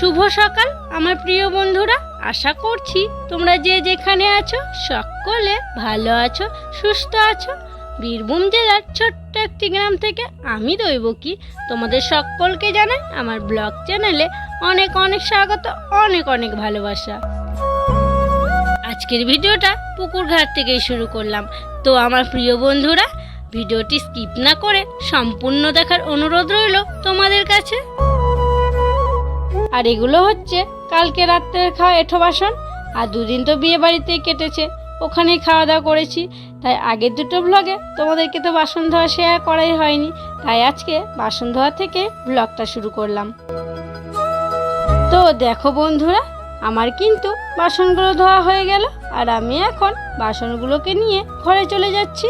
শুভ সকাল, আমার প্রিয় বন্ধুরা। আশা করছি তোমরা যে যেখানে আছো, সকলে ভালো আছো, সুস্থ আছো। বীরভূম জেলার ছোট্ট একটি গ্রাম থেকে আমি দৈবকী। তোমাদের সকলকে জানাই আমার ব্লগ চ্যানেলে অনেক অনেক স্বাগত, অনেক অনেক ভালোবাসা। আজকের ভিডিওটা পুকুর ঘাট থেকেই শুরু করলাম। তো আমার প্রিয় বন্ধুরা, ভিডিওটি স্কিপ না করে সম্পূর্ণ দেখার অনুরোধ রইল তোমাদের কাছে। আর এগুলো হচ্ছে কালকে রাত্রের খাওয়া এঠো বাসন, আর দুদিন তো বিয়ে বাড়িতেই কেটেছে, ওখানেই খাওয়া দাওয়া করেছি। তাই আগের দুটো ব্লগে তোমাদেরকে তো বাসন ধোয়া শেয়ার করাই হয়নি, তাই আজকে বাসন ধোয়া থেকে ব্লগটা শুরু করলাম। তো দেখো বন্ধুরা, আমার কিন্তু বাসনগুলো ধোয়া হয়ে গেল, আর আমি এখন বাসনগুলোকে নিয়ে ঘরে চলে যাচ্ছি।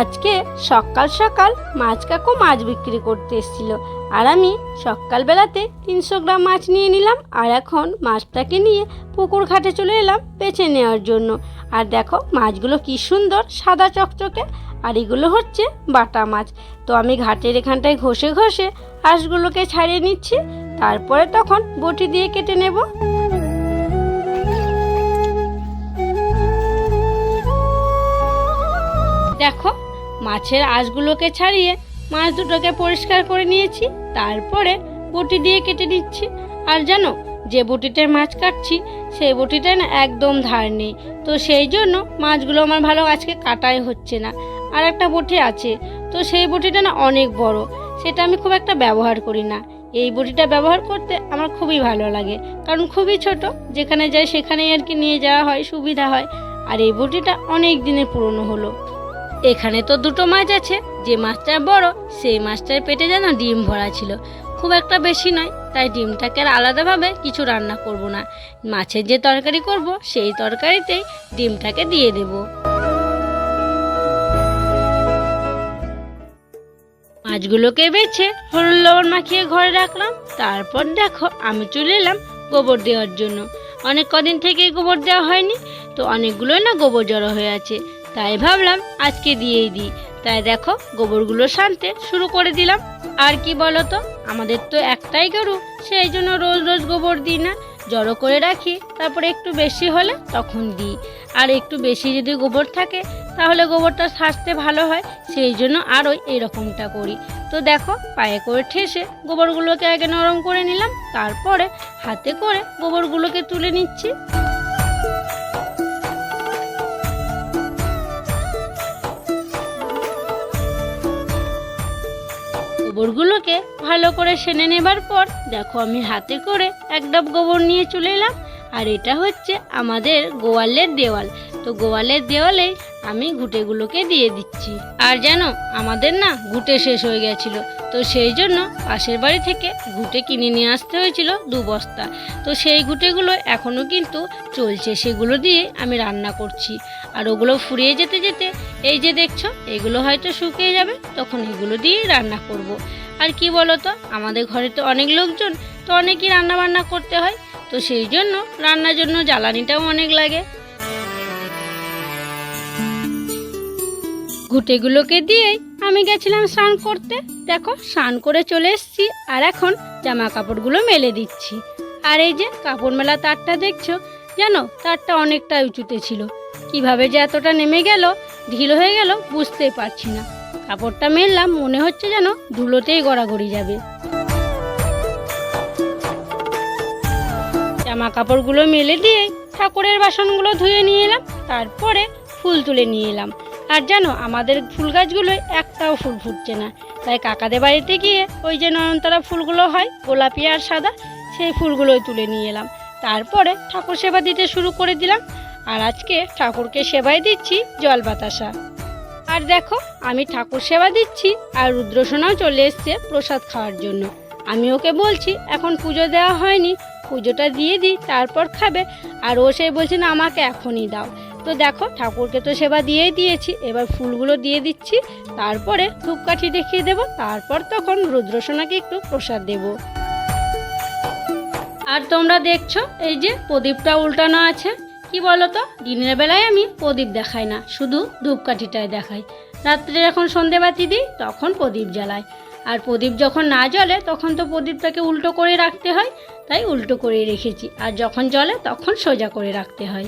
আজকে সকাল সকাল মাছ কাকু মাছ বিক্রি করতে এসেছিল। আর আমি সকালবেলাতে তিনশো গ্রাম মাছ নিয়ে নিলাম আর এখন মাছটাকে নিয়ে পুকুর ঘাটে চলে এলাম বেছে নেওয়ার জন্য। আর দেখো মাছগুলো কি সুন্দর সাদা চকচকে, আর এগুলো হচ্ছে বাটা মাছ। তো আমি ঘাটের এখানটায় ঘষে ঘষে হাঁসগুলোকে ছাড়িয়ে নিচ্ছি, তারপরে তখন বটি দিয়ে কেটে নেব। মাছের আঁশগুলোকে ছাড়িয়ে মাছ দুটোকে পরিষ্কার করে নিয়েছি, তারপরে বটি দিয়ে কেটে নিচ্ছি। আর জানো, যে বটিটায় মাছ কাটছি, সেই বটিটায় না একদম ধার নেই। তো সেই জন্য মাছগুলো আমার ভালো আজকে কাটাই হচ্ছে না। আর একটা বটি আছে, তো সেই বটিটা না অনেক বড়, সেটা আমি খুব একটা ব্যবহার করি না। এই বটিটা ব্যবহার করতে আমার খুবই ভালো লাগে, কারণ খুবই ছোট, যেখানে যাই সেখানেই আর কি নিয়ে যাওয়া হয়, সুবিধা হয়। আর এই বটিটা অনেক দিনের পুরনো হলো। এখানে তো দুটো মাছ আছে। যে মাছটা বড়, সেই মাছটার পেটে যেন ডিম ভরা ছিল। খুব একটা বেশি নয়, তাই ডিমটাকে আর আলাদাভাবে কিছু রান্না করব না। মাছের যে তরকারি করব, সেই তরকারিতেই ডিমটাকে দিয়ে দেব। মাছগুলোকে বেছে হলুদ লবণ মাখিয়ে ঘরে রাখলাম। তারপর দেখো, আমি চলে এলাম গোবর দেওয়ার জন্য। অনেক কদিন থেকেই গোবর দেওয়া হয়নি, তো অনেকগুলোই না গোবর জড়ো হয়ে আছে। তাই ভাবলাম আজকে দিয়েই দিই। তাই দেখো, গোবরগুলো শানতে শুরু করে দিলাম। আর কি বলো তো আমাদের তো একটাই গরু, সেই জন্য রোজ রোজ গোবর দিই না। জড়ো করে রাখি, তারপরে একটু বেশি হলে তখন দিই। আর একটু বেশি যদি গোবর থাকে, তাহলে গোবরটা সাজতে ভালো হয়, সেই জন্য আরও এরকমটা করি। তো দেখো, পায়ে করে ঠেসে গোবরগুলোকে আগে নরম করে নিলাম, তারপরে হাতে করে গোবরগুলোকে তুলে নিচ্ছি। গোবরগুলোকে ভালো করে সেনে নেবার পর দেখো আমি হাতে করে এক ডাব গোবর নিয়ে চলে এলাম। আর এটা হচ্ছে আমাদের গোয়ালের দেওয়াল। তো গোয়ালের দেওয়ালে আমি ঘুটেগুলোকে দিয়ে দিচ্ছি। আর জানো, আমাদের না ঘুটে শেষ হয়ে গেছিল। তো সেই জন্য পাশের বাড়ি থেকে ঘুটে কিনে নিয়ে আসতে হয়েছিল দু বস্তা। তো সেই ঘুটেগুলো এখনও কিন্তু চলছে, সেগুলো দিয়ে আমি রান্না করছি। আর ওগুলো ফুরিয়ে যেতে যেতে, এই যে দেখছ, এগুলো হয়তো শুকিয়ে যাবে, তখন এগুলো দিয়েই রান্না করব। আর কি তো আমাদের ঘরে তো অনেক লোকজন, তো অনেকই রান্না বান্না করতে হয়। তো সেই জন্য রান্নার জন্য জ্বালানিটাও অনেক লাগে। ঘুটেগুলোকে দিয়েই আমি গেছিলাম স্নান করতে। দেখো, স্নান করে চলে এসেছি আর এখন জামা কাপড়গুলো মেলে দিচ্ছি। আর এই যে কাপড় মেলা তারটা দেখছ, জানো, তারটা অনেকটা উঁচুতে ছিল। কীভাবে যে এতটা নেমে গেল, ঢিল হয়ে গেল, বুঝতেই পারছি না। কাপড়টা মেললাম, মনে হচ্ছে যেন ধুলোতেই গড়াগড়ি যাবে। জামা কাপড়গুলো মেলে দিয়ে ঠাকুরের বাসনগুলো ধুয়ে নিয়ে এলাম, তারপরে ফুল তুলে নিয়ে এলাম। আর জানো, আমাদের ফুল গাছগুলোয় একটাও ফুল ফুটছে না। তাই কাকাদের বাড়িতে গিয়ে ওই যে নয়নতারা ফুলগুলো হয়, গোলাপি আর সাদা, সেই ফুলগুলোই তুলে নিয়ে এলাম। তারপরে ঠাকুর সেবা দিতে শুরু করে দিলাম। আর আজকে ঠাকুরকে সেবাই দিচ্ছি জল বাতাসা। আর দেখো, আমি ঠাকুর সেবা দিচ্ছি আর রুদ্রসোনাও চলে এসছে প্রসাদ খাওয়ার জন্য। আমি ওকে বলছি, এখন পুজো দেওয়া হয়নি, পুজোটা দিয়ে দিই, তারপর খাবে। আর ও সেই বলছে, না, আমাকে এখনই দাও। তো দেখো ঠাকুরকে তো সেবা দিয়েই দিয়েছি, এবার ফুলগুলো দিয়ে দিচ্ছি, তারপরে ধূপকাঠি দেখিয়ে দেব, তারপর তখন রুদ্রসোনাকে একটু প্রসাদ দেব। আর তোমরা দেখছ, এই যে প্রদীপটা উল্টানো আছে, কি বলো তো দিনের বেলায় আমি প্রদীপ দেখাই না, শুধু ধূপকাঠিটাই দেখাই। রাত্রে যখন সন্ধেবাতি দিই, তখন প্রদীপ জ্বালাই। আর প্রদীপ যখন না জ্বলে, তখন তো প্রদীপটাকে উল্টো করে রাখতে হয়, তাই উল্টো করে রেখেছি। আর যখন জ্বলে, তখন সোজা করে রাখতে হয়।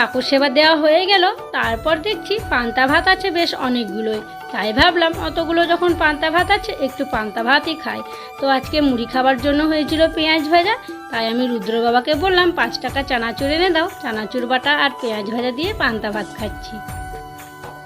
ঠাকুর সেবা দেওয়া হয়ে গেল, তারপর দেখছি পান্তা ভাত আছে বেশ অনেকগুলোই। তাই ভাবলাম অতগুলো যখন পান্তা ভাত আছে, একটু পান্তা ভাতই খাই। তো আজকে মুড়ি খাবার জন্য হয়েছিল পেঁয়াজ ভাজা, তাই আমি রুদ্র বাবাকে বললাম, পাঁচ টাকা চানাচুর এনে দাও, চানাচুর বাটা আর পেঁয়াজ ভাজা দিয়ে পান্তা ভাত খাচ্ছি।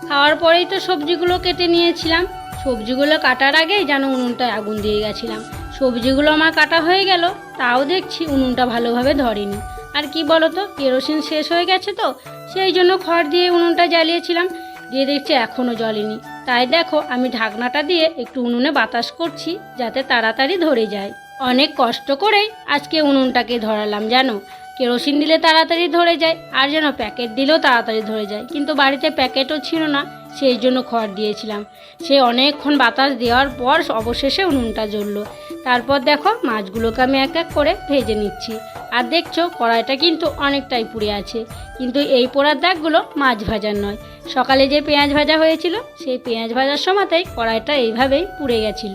খাওয়ার পরেই তো সবজিগুলো কেটে নিয়েছিলাম। সবজিগুলো কাটার আগেই যেন উনুনটায় আগুন দিয়ে গেছিলাম। সবজিগুলো আমার কাটা হয়ে গেল, তাও দেখছি উনুনটা ভালোভাবে ধরেনি। আর কি বলো তো কেরোসিন শেষ হয়ে গেছে তো, সেই জন্য খড় দিয়ে উনুনটা জ্বালিয়েছিলাম। দিয়ে দেখছি এখনও জ্বলেনি। তাই দেখো, আমি ঢাকনাটা দিয়ে একটু উনুনে বাতাস করছি, যাতে তাড়াতাড়ি ধরে যায়। অনেক কষ্ট করেই আজকে উনুনটাকে ধরালাম, জানো? কেরোসিন দিলে তাড়াতাড়ি ধরে যায়, আর যেন প্যাকেট দিলেও তাড়াতাড়ি ধরে যায়। কিন্তু বাড়িতে প্যাকেটও ছিল না। সেই জন্য খড় দিয়েছিলাম। সে অনেকক্ষণ বাতাস দেওয়ার পর অবশেষে উনুনটা জ্বললো। তারপর দেখো মাছগুলোকে আমি এক এক করে ভেজে নিচ্ছি। আর দেখছ কড়াইটা কিন্তু অনেকটাই পুড়ে আছে। কিন্তু এই পোড়ার দাগগুলো মাছ ভাজার নয়। সকালে যে পেঁয়াজ ভাজা হয়েছিল, সেই পেঁয়াজ ভাজার সময়তেই কড়াইটা এইভাবেই পুড়ে গেছিল।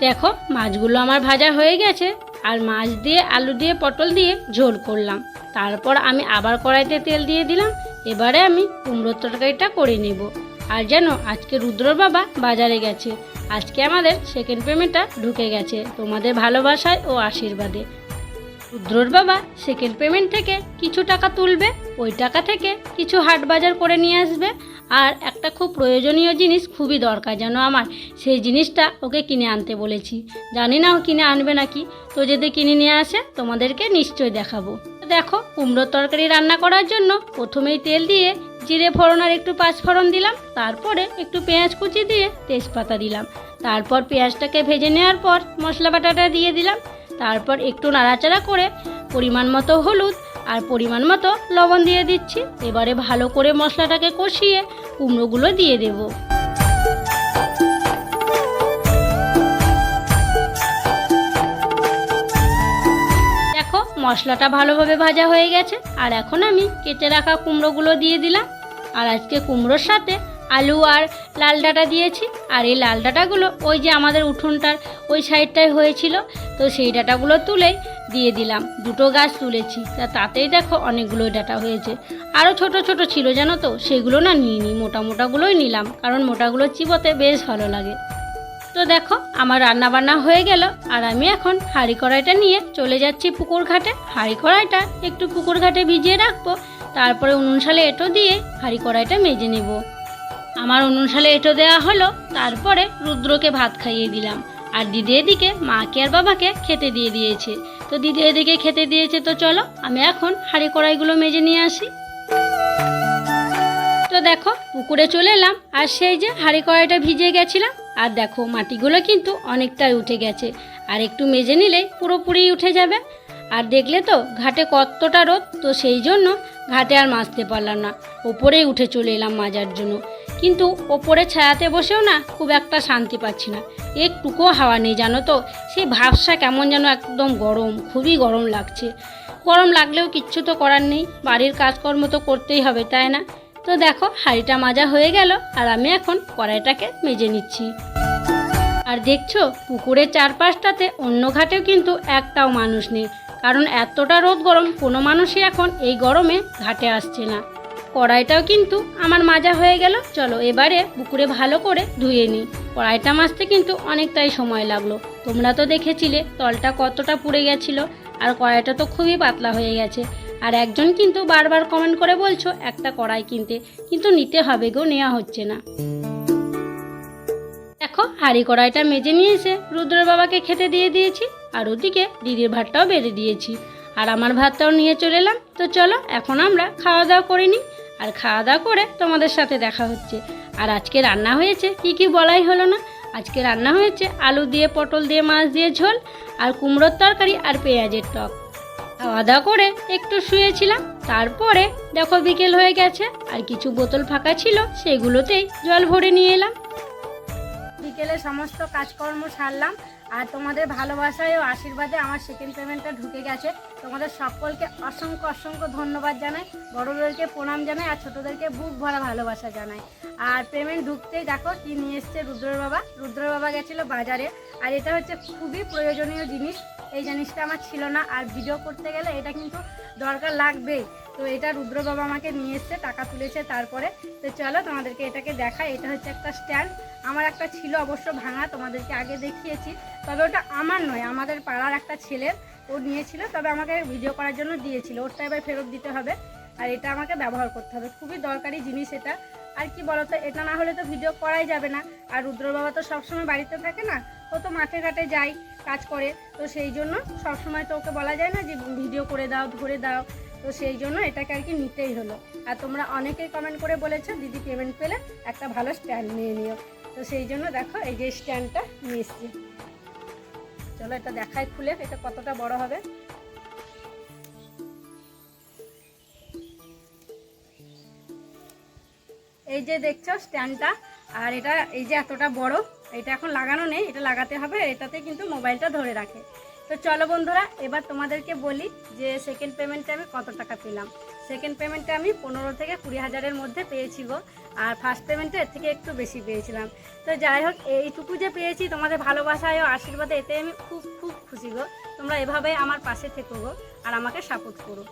দেখো মাছগুলো আমার ভাজা হয়ে গেছে। আর মাছ দিয়ে, আলু দিয়ে, পটল দিয়ে ঝোল করলাম। তারপর আমি আবার কড়াইতে তেল দিয়ে দিলাম। এবারে আমি কুমড়োর তরকারিটা করে নেব। আর যেন আজকে রুদ্রর বাবা বাজারে গেছে। আজকে আমাদের সেকেন্ড পেমেন্টটা ঢুকে গেছে তোমাদের ভালোবাসায় ও আশীর্বাদে। রুদ্রর বাবা সেকেন্ড পেমেন্ট থেকে কিছু টাকা তুলবে, ওই টাকা থেকে কিছু হাট বাজার করে নিয়ে আসবে। আর একটা খুব প্রয়োজনীয় জিনিস খুবই দরকার যেন আমার, সেই জিনিসটা ওকে কিনে আনতে বলেছি। জানি না ও কিনে আনবে নাকি, তো যদি কিনে নিয়ে আসে তোমাদেরকে নিশ্চয়ই দেখাবো। দেখো কুমড়োর তরকারি রান্না করার জন্য প্রথমেই তেল দিয়ে জিরে ফোড়ন আর একটু পাঁচ ফোড়ন দিলাম, তারপরে একটু পেঁয়াজ কুচি দিয়ে তেজপাতা দিলাম। তারপর পেঁয়াজটাকে ভেজে নেওয়ার পর মশলা বাটাটা দিয়ে দিলাম। তারপর একটু নাড়াচাড়া করে পরিমাণ মতো হলুদ আর পরিমাণ মতো লবণ দিয়ে দিচ্ছি। এবারে ভালো করে মশলাটাকে কষিয়ে কুমড়োগুলো দিয়ে দেব। মশলাটা ভালোভাবে ভাজা হয়ে গেছে। আর এখন আমি কেটে রাখা কুমড়োগুলো দিয়ে দিলাম। আর আজকে কুমড়োর সাথে আলু আর লাল ডাঁটা দিয়েছি। আর এই লাল ডাঁটাগুলো ওই যে আমাদের উঠোনটার ওই সাইডটায় হয়েছিল। তো সেই ডাঁটাগুলো তুলেই দিয়ে দিলাম। দুটো গাছ তুলেছি। তা তাতেই দেখো অনেকগুলো ডাঁটা হয়েছে। আরও ছোট ছোট ছিল জানো তো? সেগুলো না নিয়ে নিই মোটা মোটাগুলোই নিলাম। কারণ মোটাগুলো চিবোতে বেশ ভালো লাগে। তো দেখো, আমার রান্না বান্না হয়ে গেল, আর আমি এখন হাঁড়ি কড়াইটা নিয়ে চলে যাচ্ছি পুকুর ঘাটে। হাঁড়ি কড়াইটা একটু পুকুর ঘাটে ভিজিয়ে রাখব, তারপরে উনুন সালে এঁটো দিয়ে হাঁড়ি কড়াইটা মেজে নেব। আমার উনুন সালে এঁটো দেওয়া হলো, তারপরে রুদ্রকে ভাত খাইয়ে দিলাম। আর দিদি এদিকে মাকে আর বাবাকে খেতে দিয়ে দিয়েছে। তো দিদি এদিকে খেতে দিয়েছে, তো চলো, আমি এখন হাঁড়ি কড়াইগুলো মেজে নিয়ে আসি। তো দেখো, পুকুরে চলে এলাম, আর সেই যে হাঁড়ি কড়াইটা ভিজে গেছিলাম আর দেখো, মাটিগুলো কিন্তু অনেকটাই উঠে গেছে। আর একটু মেজে নিলে পুরোপুরি উঠে যাবে। আর দেখলে তো, ঘাটে কতটা রোদ, তো সেই জন্য ঘাটে আর মাজতে পারলাম না। ওপরেই উঠে চলে এলাম মাজার জন্য। কিন্তু ওপরে ছায়াতে বসেও না খুব একটা শান্তি পাচ্ছি না। একটুকুও হাওয়া নেই, জানো তো? সেই ভাবসা কেমন যেন একদম গরম, খুবই গরম লাগছে। গরম লাগলেও কিচ্ছু তো করার নেই। বাড়ির কাজকর্ম তো করতেই হবে, তাই না? তো দেখো, হাঁড়িটা মাজা হয়ে গেল আর আমি এখন কড়াইটাকে মেজে নিচ্ছি। আর দেখছ, পুকুরের চারপাশটাতে অন্য ঘাটেও কিন্তু একটাও মানুষ নেই, কারণ এতটা রোদ গরম কোনো মানুষই এখন এই গরমে ঘাটে আসছে না। কড়াইটাও কিন্তু আমার মাজা হয়ে গেল, চলো এবারে পুকুরে ভালো করে ধুয়ে নিই। কড়াইটা মাজতে কিন্তু অনেকটাই সময় লাগল। তোমরা তো দেখেছিলে, তলটা কতটা পুড়ে গেছিল, আর কড়াইটা তো খুবই পাতলা হয়ে গেছে। আর একজন কিন্তু বারবার কমেন্ট করে বলছো, একটা কড়াই কিনতে। কিন্তু নিতে হবে গো নেওয়া হচ্ছে না। দেখো, হাঁড়ি কড়াইটা মেজে নিয়ে এসে রুদ্র বাবাকে খেতে দিয়ে দিয়েছি, আর ওদিকে দিদির ভাতটাও বেড়ে দিয়েছি। আর আমার ভাতটাও নিয়ে চলে এলাম। তো চলো, এখন আমরা খাওয়া দাওয়া করে নিই, আর খাওয়া দাওয়া করে তোমাদের সাথে দেখা হচ্ছে। আর আজকে রান্না হয়েছে, কি কি বলাই হলো না? আজকে রান্না হয়েছে আলু দিয়ে, পটল দিয়ে, মাছ দিয়ে ঝোল, আর কুমড়োর তরকারি আর পেঁয়াজের টক। খাওয়া দাওয়া করে একটু শুয়েছিলাম। তারপরে দেখো বিকেল হয়ে গেছে, আর কিছু বোতল ফাঁকা ছিল, সেগুলোতেই জল ভরে নিয়ে এলাম। বিকেলে সমস্ত কাজকর্ম সারলাম, আর তোমাদের ভালোবাসায় ও আশীর্বাদে আমার সেকেন্ড পেমেন্টটা ঢুকে গেছে। তোমাদের সকলকে অসংখ্য অসংখ্য ধন্যবাদ জানাই বড়োদেরকে প্রণাম জানাই আর ছোটোদেরকে বুক ভরা ভালোবাসা জানাই। আর পেমেন্ট ঢুকতেই দেখো কি নিয়ে এসছে রুদ্রের বাবা। রুদ্রের বাবা গেছিল বাজারে আর এটা হচ্ছে খুবই প্রয়োজনীয় জিনিস, এই জিনিসটা আমার ছিল না। আর ভিডিও করতে গেলে এটা কিন্তু দরকার লাগবেই। তো এটা রুদ্র বাবা আমাকে নিয়ে এসছে, টাকা তুলেছে তারপরে। তো চলো তোমাদেরকে এটাকে দেখাই, এটা হচ্ছে একটা স্ট্যান্ড আমার একটা ছিল অবশ্য ভাঙা, তোমাদেরকে আগে দেখিয়েছি। তবে ওটা আমার নয়, আমাদের পাড়ার একটা ছেলের। ও নিয়েছিল, তবে আমাকে ভিডিও করার জন্য দিয়েছিল। ওরটা এবার ফেরত দিতে হবে আর এটা আমাকে ব্যবহার করতে হবে। খুবই দরকারি জিনিস এটা। আর কি বলতো, এটা না হলে তো ভিডিও করাই যাবে না। আর রুদ্র বাবা তো সবসময় বাড়িতে থাকে না, ও তো মাঠে ঘাটে যায়, কাজ করে। তো সেই জন্য সবসময় তো ওকে বলা যায় না যে ভিডিও করে দাও, ধরে দাও। তো সেই জন্য এটাকে আর কি নিতেই হলো। আর তোমরা অনেকেই কমেন্ট করে বলেছ, দিদি পেমেন্ট পেলে একটা ভালো স্ট্যান্ড নিয়ে নিও। তো সেই জন্য দেখো, এই যে স্ট্যান্ডটা নিয়ে এসছি। চলো এটা দেখাই খুলে এটা কতটা বড় হবে? এই যে দেখছ স্ট্যান্ডটা, আর এটা এই যে এতটা বড়, এটা এখন লাগানো নেই, এটা লাগাতে হবে, এটাতে কিন্তু মোবাইলটা ধরে রাখে। তো চলো বন্ধুরা, এবার তোমাদেরকে বলি যে সেকেন্ড পেমেন্টে আমি কত টাকা পেলাম। সেকেন্ড পেমেন্টে আমি পনেরো থেকে কুড়ি হাজারের মধ্যে পেয়েছি গো। আর ফার্স্ট পেমেন্টে এর থেকে একটু বেশি পেয়েছিলাম। তো যাই হোক, এইটুকু যে পেয়েছি, তোমাদের ভালোবাসায় ও আশীর্বাদে, এতে আমি খুব খুব খুশি গো। তোমরা এভাবেই আমার পাশে থেকো গো আর আমাকে সাপোর্ট করো।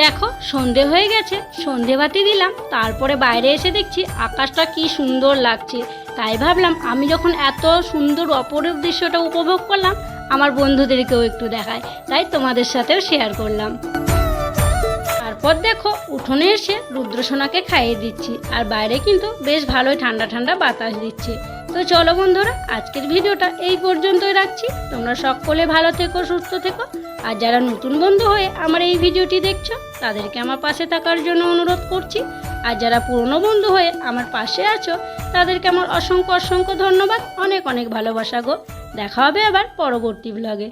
দেখো, সন্ধে হয়ে গেছে সন্ধে বাতি দিলাম, তারপরে বাইরে এসে দেখছি আকাশটা কি সুন্দর লাগছে। তাই ভাবলাম, আমি যখন এত সুন্দর অপরূপ দৃশ্যটা উপভোগ করলাম, আমার বন্ধুদেরকেও একটু দেখায় তাই তোমাদের সাথেও শেয়ার করলাম। তারপর দেখো, উঠোনে এসে রুদ্রসোনাকে খাইয়ে দিচ্ছি। আর বাইরে কিন্তু বেশ ভালোই ঠান্ডা ঠান্ডা বাতাস দিচ্ছে। তো চলো বন্ধুরা, আজকের ভিডিওটা এই পর্যন্তই রাখছি। তোমরা সকলে ভালো থেকো, সুস্থ থেকো। আর যারা নতুন বন্ধু হয়ে আমার এই ভিডিওটি দেখছ, তাদেরকে আমার পাশে থাকার জন্য অনুরোধ করছি। আর যারা পুরনো বন্ধু হয়ে আমার পাশে আছো, তাদেরকে আমার অসংখ্য অসংখ্য ধন্যবাদ। অনেক অনেক ভালোবাসা গো। দেখা হবে আবার পরবর্তী ব্লগে